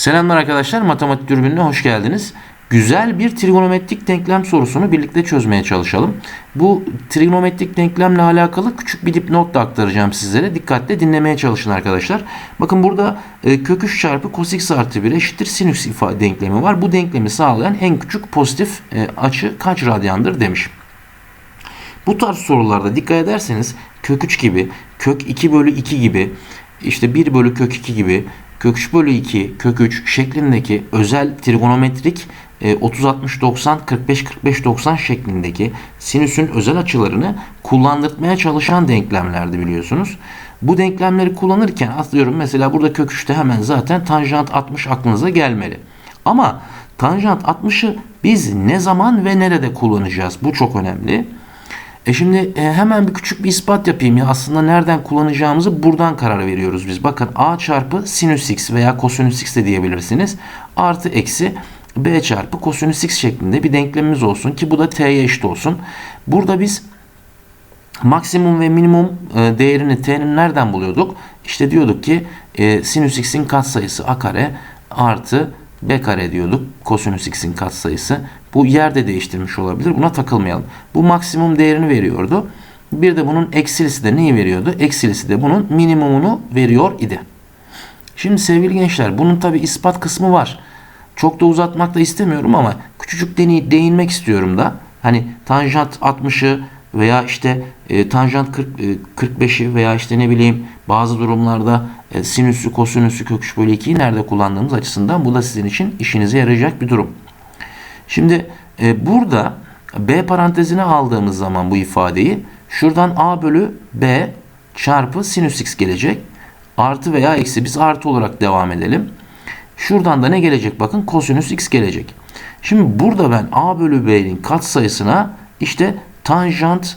Selamlar arkadaşlar. Matematik dürbününe hoş geldiniz. Güzel bir trigonometrik denklem sorusunu birlikte çözmeye çalışalım. Bu trigonometrik denklemle alakalı küçük bir dipnot da aktaracağım sizlere. Dikkatle dinlemeye çalışın arkadaşlar. Bakın burada e, kök 3 çarpı cos x artı 1 eşittir sinüs ifade denklemi var. Bu denklemi sağlayan en küçük pozitif e, açı kaç radyandır demiş. Bu tarz sorularda dikkat ederseniz kök 3 gibi, kök 2 bölü 2 gibi, işte 1 bölü kök 2 gibi, kök 3 bölü 2, kök 3 şeklindeki özel trigonometrik 30 60 90 45 45 90 şeklindeki sinüsün özel açılarını kullandırmaya çalışan denklemlerdi biliyorsunuz. Bu denklemleri kullanırken atlıyorum mesela burada kök 3'te hemen zaten tanjant 60 aklınıza gelmeli. Ama tanjant 60'ı biz ne zaman ve nerede kullanacağız? Bu çok önemli. E şimdi e, hemen bir küçük bir ispat yapayım ya. Aslında nereden kullanacağımızı buradan karar veriyoruz biz. Bakın a çarpı sinüs x veya kosinüs x de diyebilirsiniz. Artı eksi b çarpı kosinüs x şeklinde bir denklemimiz olsun ki bu da t'ye eşit olsun. Burada biz maksimum ve minimum e, değerini t'nin nereden buluyorduk? İşte diyorduk ki e, sinüs x'in katsayısı a kare artı b kare diyorduk. Kosinüs x'in katsayısı. Bu yerde değiştirmiş olabilir. Buna takılmayalım. Bu maksimum değerini veriyordu. Bir de bunun eksilisi de neyi veriyordu? Eksilisi de bunun minimumunu veriyor idi. Şimdi sevgili gençler bunun tabi ispat kısmı var. Çok da uzatmak da istemiyorum ama küçücük deney, değinmek istiyorum da. Hani tanjant 60'ı veya işte e, tanjant 40, e, 45'i veya işte ne bileyim bazı durumlarda e, sinüsü, kosinüsü, kök 3 bölü 2'yi nerede kullandığımız açısından bu da sizin için işinize yarayacak bir durum. Şimdi e, burada B parantezine aldığımız zaman bu ifadeyi şuradan A bölü B çarpı sinüs x gelecek. Artı veya eksi biz artı olarak devam edelim. Şuradan da ne gelecek bakın kosinüs x gelecek. Şimdi burada ben A bölü B'nin katsayısına işte tanjant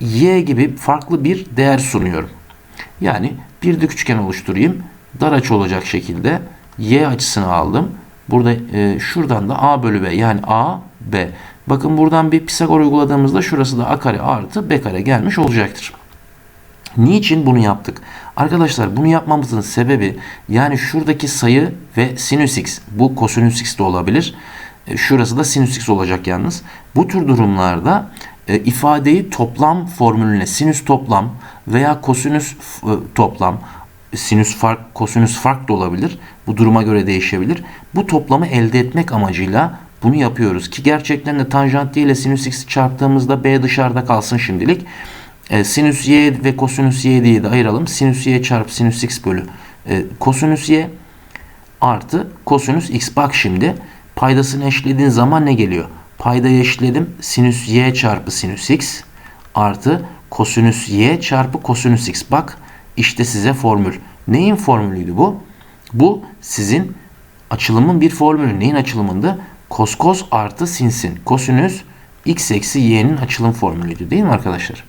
y gibi farklı bir değer sunuyorum. Yani bir dik üçgen oluşturayım. Dar açı olacak şekilde y açısını aldım. Burada e, şuradan da a bölü b yani a b. Bakın buradan bir Pisagor uyguladığımızda şurası da a kare artı b kare gelmiş olacaktır. Niçin bunu yaptık? Arkadaşlar bunu yapmamızın sebebi yani şuradaki sayı ve sinüs x bu kosinüs x de olabilir. E, şurası da sinüs x olacak yalnız. Bu tür durumlarda e, ifadeyi toplam formülüne sinüs toplam veya kosinüs e, toplam sinüs fark, kosinüs fark da olabilir. Bu duruma göre değişebilir. Bu toplamı elde etmek amacıyla bunu yapıyoruz ki gerçekten de tanjant ile sinüs x'i çarptığımızda b dışarıda kalsın şimdilik. E, sinüs y ve kosinüs y diye de ayıralım. Sinüs y çarpı sinüs x bölü e, kosinüs y artı kosinüs x. Bak şimdi paydasını eşlediğin zaman ne geliyor? Paydayı eşledim. Sinüs y çarpı sinüs x artı kosinüs y çarpı kosinüs x. Bak işte size formül. Neyin formülüydü bu? Bu sizin açılımın bir formülü. Neyin açılımında? Kos kos artı sinsin. Kosinüs x eksi y'nin açılım formülüydü değil mi arkadaşlar?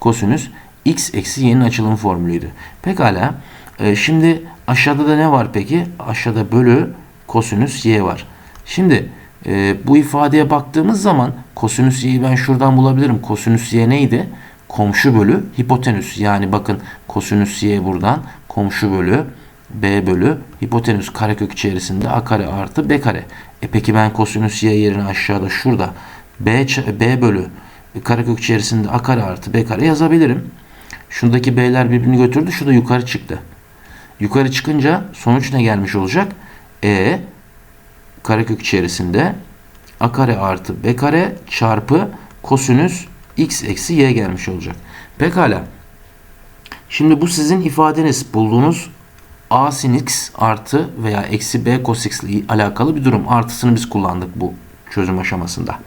Kosinüs x eksi y'nin açılım formülüydü. Pekala. E, şimdi aşağıda da ne var peki? Aşağıda bölü kosinüs y var. Şimdi e, bu ifadeye baktığımız zaman kosinüs y'yi ben şuradan bulabilirim. Kosinüs y neydi? Komşu bölü hipotenüs. Yani bakın kosinüs y buradan komşu bölü b bölü hipotenüs karekök içerisinde a kare artı b kare. E peki ben kosinüs y yerine aşağıda şurada b, b bölü karekök içerisinde a kare artı b kare yazabilirim. Şuradaki b'ler birbirini götürdü. Şu da yukarı çıktı. Yukarı çıkınca sonuç ne gelmiş olacak? E karekök içerisinde a kare artı b kare çarpı kosinüs x eksi y gelmiş olacak. Pekala. Şimdi bu sizin ifadeniz bulduğunuz a sin x artı veya eksi b cos x ile alakalı bir durum. Artısını biz kullandık bu çözüm aşamasında.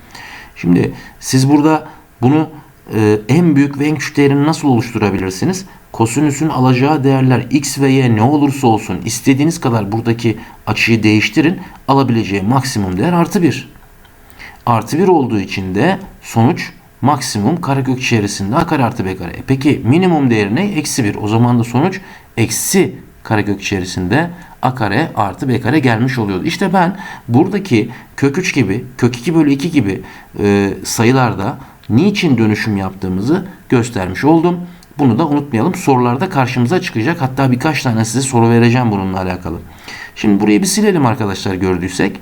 Şimdi siz burada bunu e, en büyük ve en küçük değerini nasıl oluşturabilirsiniz? Kosinüsün alacağı değerler x ve y ne olursa olsun istediğiniz kadar buradaki açıyı değiştirin. Alabileceği maksimum değer artı 1. Artı 1 olduğu için de sonuç maksimum karekök içerisinde a kare artı b kare. E peki minimum değeri ne? Eksi 1. O zaman da sonuç eksi karekök içerisinde a kare artı b kare gelmiş oluyordu. İşte ben buradaki kök 3 gibi, kök 2 bölü 2 gibi e, sayılarda niçin dönüşüm yaptığımızı göstermiş oldum. Bunu da unutmayalım. Sorularda karşımıza çıkacak. Hatta birkaç tane size soru vereceğim bununla alakalı. Şimdi burayı bir silelim arkadaşlar gördüysek.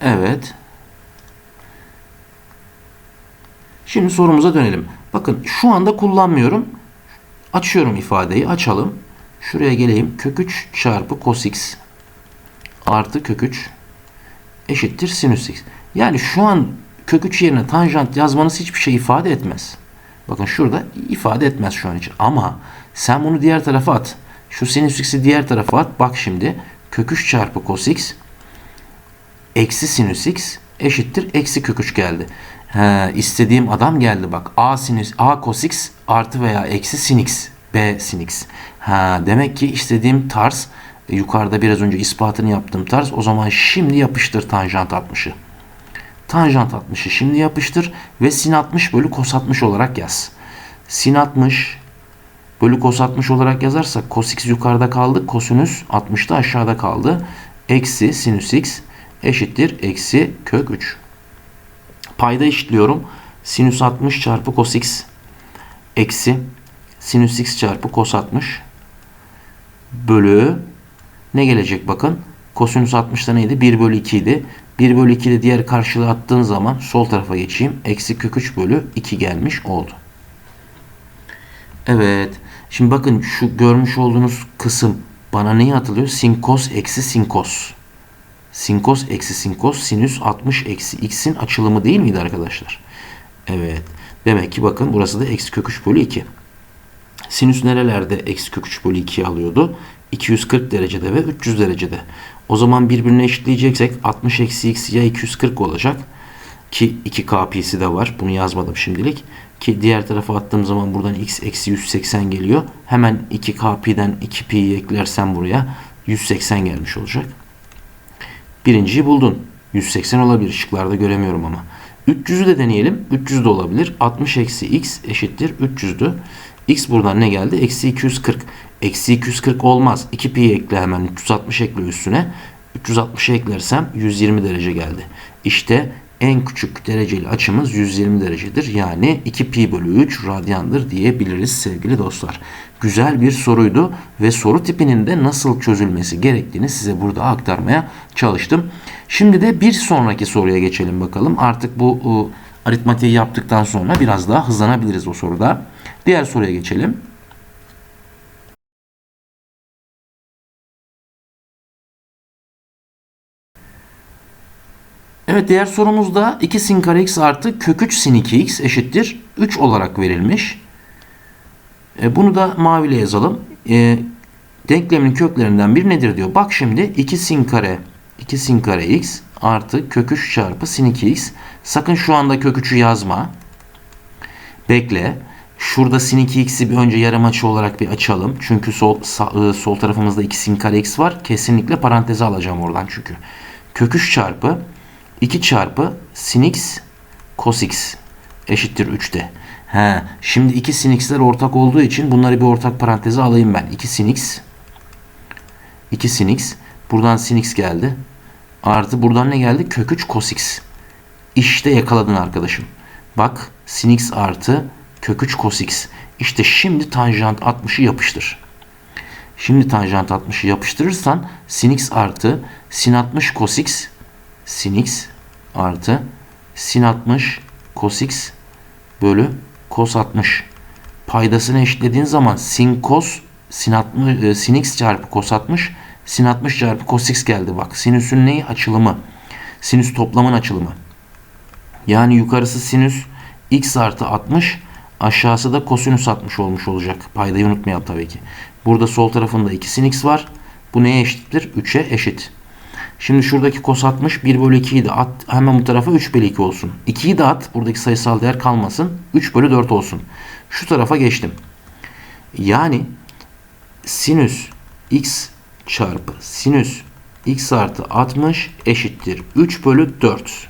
Evet. Şimdi sorumuza dönelim. Bakın şu anda kullanmıyorum. Açıyorum ifadeyi. Açalım. Şuraya geleyim. Kök 3 çarpı cos x artı kök 3 eşittir sinüs x. Yani şu an kök 3 yerine tanjant yazmanız hiçbir şey ifade etmez. Bakın şurada ifade etmez şu an için. Ama sen bunu diğer tarafa at. Şu sinüs x'i diğer tarafa at. Bak şimdi kök 3 çarpı cos x eksi sinüs x eşittir eksi kök 3 geldi. He, istediğim adam geldi bak. A sinüs A cos x artı veya eksi sin x. B sin x. Ha, demek ki istediğim tarz e, yukarıda biraz önce ispatını yaptığım tarz o zaman şimdi yapıştır tanjant 60'ı. Tanjant 60'ı şimdi yapıştır ve sin 60 bölü cos 60 olarak yaz. Sin 60 bölü cos 60 olarak yazarsak cos x yukarıda kaldı. Kosinüs 60 da aşağıda kaldı. Eksi sinüs x eşittir eksi kök 3. Payda eşitliyorum. Sinüs 60 çarpı cos x eksi sinüs x çarpı cos 60 bölü ne gelecek bakın. Kosinüs 60'da neydi? 1 bölü 2 idi. 1 bölü 2 de diğer karşılığı attığın zaman sol tarafa geçeyim. Eksi kök 3 bölü 2 gelmiş oldu. Evet. Şimdi bakın şu görmüş olduğunuz kısım bana neyi hatırlıyor? Sin cos eksi sin cos. Sin cos eksi sin cos sinüs 60 eksi x'in açılımı değil miydi arkadaşlar? Evet. Demek ki bakın burası da eksi kök 3 bölü 2. Sinüs nerelerde eksi kök 3 bölü 2 alıyordu? 240 derecede ve 300 derecede. O zaman birbirine eşitleyeceksek 60 eksi x ya 240 olacak. Ki 2k pi'si de var. Bunu yazmadım şimdilik. Ki diğer tarafa attığım zaman buradan x eksi 180 geliyor. Hemen 2k pi'den 2 pi'yi eklersem buraya 180 gelmiş olacak. Birinciyi buldun. 180 olabilir. Şıklarda göremiyorum ama. 300'ü de deneyelim. 300 de olabilir. 60 eksi x eşittir 300'dü. X buradan ne geldi? Eksi 240. Eksi 240 olmaz. 2 pi ekle hemen. 360 ekle üstüne. 360 eklersem 120 derece geldi. İşte en küçük dereceli açımız 120 derecedir. Yani 2 pi bölü 3 radyandır diyebiliriz sevgili dostlar. Güzel bir soruydu ve soru tipinin de nasıl çözülmesi gerektiğini size burada aktarmaya çalıştım. Şimdi de bir sonraki soruya geçelim bakalım. Artık bu ıı, aritmatiği yaptıktan sonra biraz daha hızlanabiliriz o soruda. Diğer soruya geçelim. Evet diğer sorumuzda 2 sin kare x artı kök 3 sin 2x eşittir 3 olarak verilmiş. E, bunu da maviyle yazalım. E, denklemin köklerinden bir nedir diyor. Bak şimdi 2 sin kare 2 sin kare x artı kök 3 çarpı sin 2x. Sakın şu anda kök 3'ü yazma. Bekle. Şurada sin 2x'i bir önce yarım açı olarak bir açalım. Çünkü sol sağ, sol tarafımızda 2 sin kare x var. Kesinlikle paranteze alacağım oradan çünkü. Kök 3 çarpı 2 çarpı sin x cos x eşittir 3'te. He, şimdi iki sin x'ler ortak olduğu için bunları bir ortak paranteze alayım ben. 2 sin x 2 sin x buradan sin x geldi. Artı buradan ne geldi? Kök 3 cos x. İşte yakaladın arkadaşım. Bak sin x artı kök 3 cos x. İşte şimdi tanjant 60'ı yapıştır. Şimdi tanjant 60'ı yapıştırırsan sin x artı sin 60 cos x sin x artı sin 60 cos x bölü cos 60 paydasını eşitlediğin zaman sin cos sin 60 e, sin x çarpı cos 60 sin 60 çarpı cos x geldi bak. Sinüsün neyi? Açılımı. Sinüs toplamın açılımı. Yani yukarısı sinüs x artı 60 aşağısı da kosinüs 60 olmuş olacak. Paydayı unutmayalım tabii ki. Burada sol tarafında 2 sin x var. Bu neye eşittir? 3'e eşit. Şimdi şuradaki cos 60 1 bölü 2'yi de at. Hemen bu tarafa 3 bölü 2 olsun. 2'yi de at. Buradaki sayısal değer kalmasın. 3 bölü 4 olsun. Şu tarafa geçtim. Yani sinüs x çarpı sinüs x artı 60 eşittir 3 bölü 4.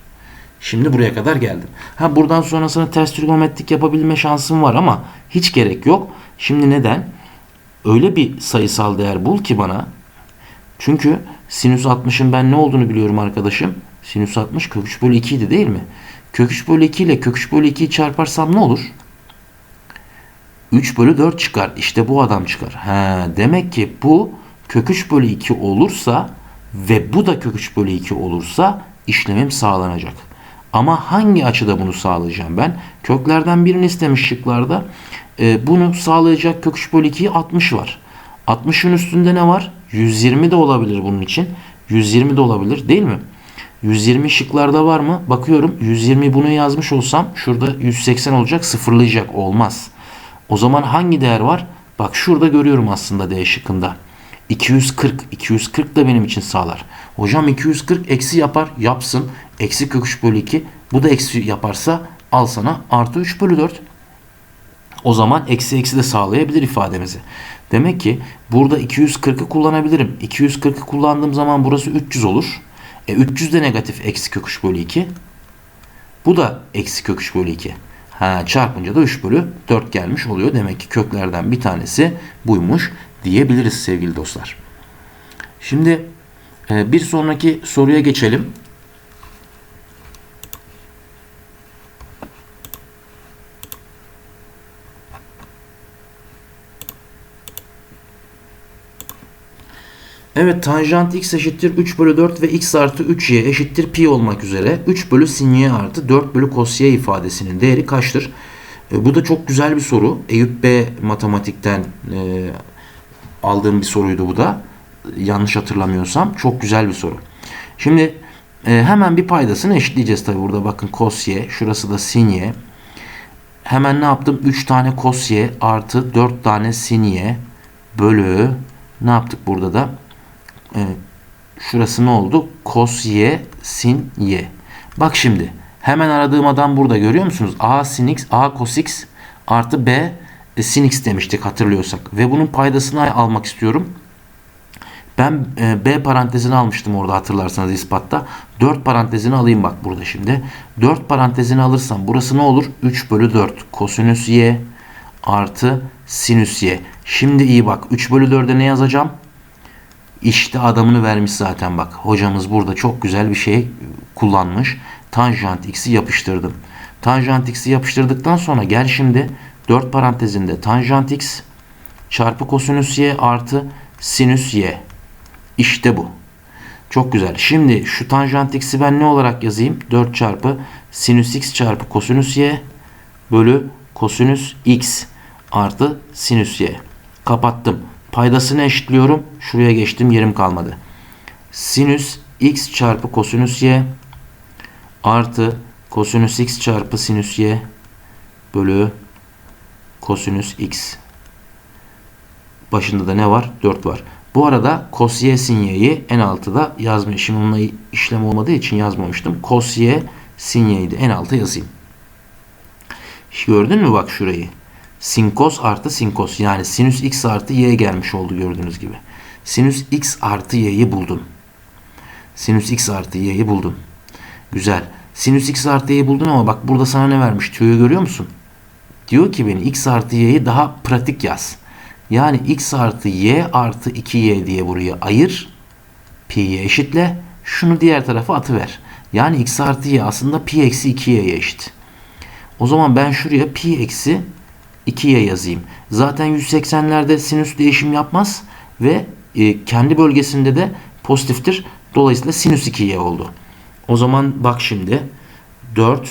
Şimdi buraya kadar geldim. Ha buradan sonrasını ters trigonometrik yapabilme şansım var ama hiç gerek yok. Şimdi neden? Öyle bir sayısal değer bul ki bana. Çünkü sinüs 60'ın ben ne olduğunu biliyorum arkadaşım. Sinüs 60 kök 3 bölü 2 idi değil mi? Kök 3 bölü 2 ile kök 3 bölü 2'yi çarparsam ne olur? 3 bölü 4 çıkar. İşte bu adam çıkar. Ha, demek ki bu kök 3 bölü 2 olursa ve bu da kök 3 bölü 2 olursa işlemim sağlanacak. Ama hangi açıda bunu sağlayacağım ben? Köklerden birini istemiş şıklarda. E, bunu sağlayacak kök 3 bölü 2'yi 60 var. 60'ın üstünde ne var? 120 de olabilir bunun için. 120 de olabilir değil mi? 120 şıklarda var mı? Bakıyorum 120 bunu yazmış olsam şurada 180 olacak sıfırlayacak olmaz. O zaman hangi değer var? Bak şurada görüyorum aslında D şıkkında. 240. 240 da benim için sağlar. Hocam 240 eksi yapar. Yapsın. Eksi kök 3 bölü 2. Bu da eksi yaparsa al sana artı 3 bölü 4. O zaman eksi eksi de sağlayabilir ifademizi. Demek ki burada 240'ı kullanabilirim. 240'ı kullandığım zaman burası 300 olur. E 300 de negatif eksi kök 3 bölü 2. Bu da eksi kök 3 bölü 2. Ha, çarpınca da 3 bölü 4 gelmiş oluyor. Demek ki köklerden bir tanesi buymuş diyebiliriz sevgili dostlar. Şimdi e, bir sonraki soruya geçelim. Evet tanjant x eşittir 3 bölü 4 ve x artı 3y eşittir pi olmak üzere 3 bölü sin y artı 4 bölü cos y ifadesinin değeri kaçtır? E, bu da çok güzel bir soru. Eyüp B matematikten e, aldığım bir soruydu bu da. Yanlış hatırlamıyorsam. Çok güzel bir soru. Şimdi e, hemen bir paydasını eşitleyeceğiz tabi burada. Bakın cos y. Şurası da sin y. Hemen ne yaptım? 3 tane cos y artı 4 tane sin y bölü ne yaptık burada da? E, şurası ne oldu? Cos y sin y. Bak şimdi. Hemen aradığım adam burada görüyor musunuz? A sin x, A cos x artı B e, sin x demiştik hatırlıyorsak. Ve bunun paydasını almak istiyorum. Ben e, B parantezini almıştım orada hatırlarsanız ispatta. 4 parantezini alayım bak burada şimdi. 4 parantezini alırsam burası ne olur? 3 bölü 4 kosinüs y artı sinüs y. Şimdi iyi bak 3 bölü 4'e ne yazacağım? İşte adamını vermiş zaten bak. Hocamız burada çok güzel bir şey kullanmış. Tanjant x'i yapıştırdım. Tanjant x'i yapıştırdıktan sonra gel şimdi 4 parantezinde tanjant x çarpı kosinüs y artı sinüs y. İşte bu. Çok güzel. Şimdi şu tanjant x'i ben ne olarak yazayım? 4 çarpı sinüs x çarpı kosinüs y bölü kosinüs x artı sinüs y. Kapattım. Paydasını eşitliyorum. Şuraya geçtim. Yerim kalmadı. Sinüs x çarpı kosinüs y artı kosinüs x çarpı sinüs y bölü kosinüs x. Başında da ne var? 4 var. Bu arada cos y sin y'yi en altıda yazmayı. Şimdi onunla işlem olmadığı için yazmamıştım. Cos y sin y'yi de en alta yazayım. Gördün mü bak şurayı? Sin artı sin. Yani sinüs x artı y gelmiş oldu gördüğünüz gibi. Sinüs x artı y'yi buldum. Sinüs x artı y'yi buldum. Güzel. Sinüs x artı y'yi buldun ama bak burada sana ne vermiş? Tüyü görüyor musun? Diyor ki beni x artı y'yi daha pratik yaz. Yani x artı y artı 2y diye buraya ayır. Pi'ye eşitle. Şunu diğer tarafa atıver. Yani x artı y aslında pi eksi 2y'ye eşit. O zaman ben şuraya pi eksi 2'ye yazayım. Zaten 180'lerde sinüs değişim yapmaz ve e, kendi bölgesinde de pozitiftir. Dolayısıyla sinüs 2y oldu. O zaman bak şimdi 4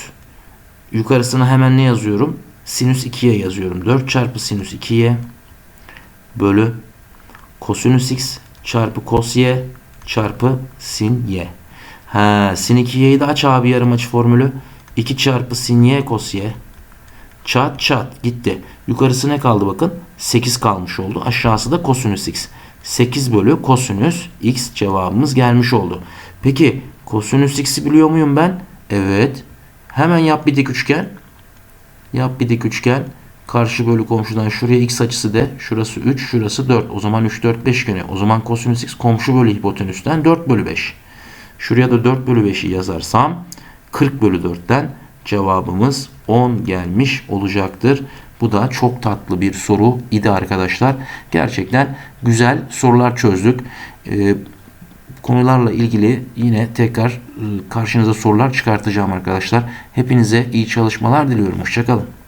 yukarısına hemen ne yazıyorum? Sinüs 2'ye yazıyorum. 4 çarpı sinüs 2'ye bölü kosinüs x çarpı kos y çarpı sin y. Ha, sin 2y'yi de aç abi yarım açı formülü. 2 çarpı sin y kos y. Çat çat gitti. Yukarısı ne kaldı bakın? 8 kalmış oldu. Aşağısı da kosinüs x. 8 bölü kosinüs x cevabımız gelmiş oldu. Peki kosinüs x'i biliyor muyum ben? Evet. Hemen yap bir dik üçgen. Yap bir dik üçgen. Karşı bölü komşudan şuraya x açısı de. Şurası 3, şurası 4. O zaman 3, 4, 5 gene. O zaman kosinüs x komşu bölü hipotenüsten 4 bölü 5. Şuraya da 4 bölü 5'i yazarsam 40 bölü 4'ten cevabımız 10 gelmiş olacaktır. Bu da çok tatlı bir soru idi arkadaşlar. Gerçekten güzel sorular çözdük. Ee, konularla ilgili yine tekrar ıı, karşınıza sorular çıkartacağım arkadaşlar. Hepinize iyi çalışmalar diliyorum. Hoşçakalın.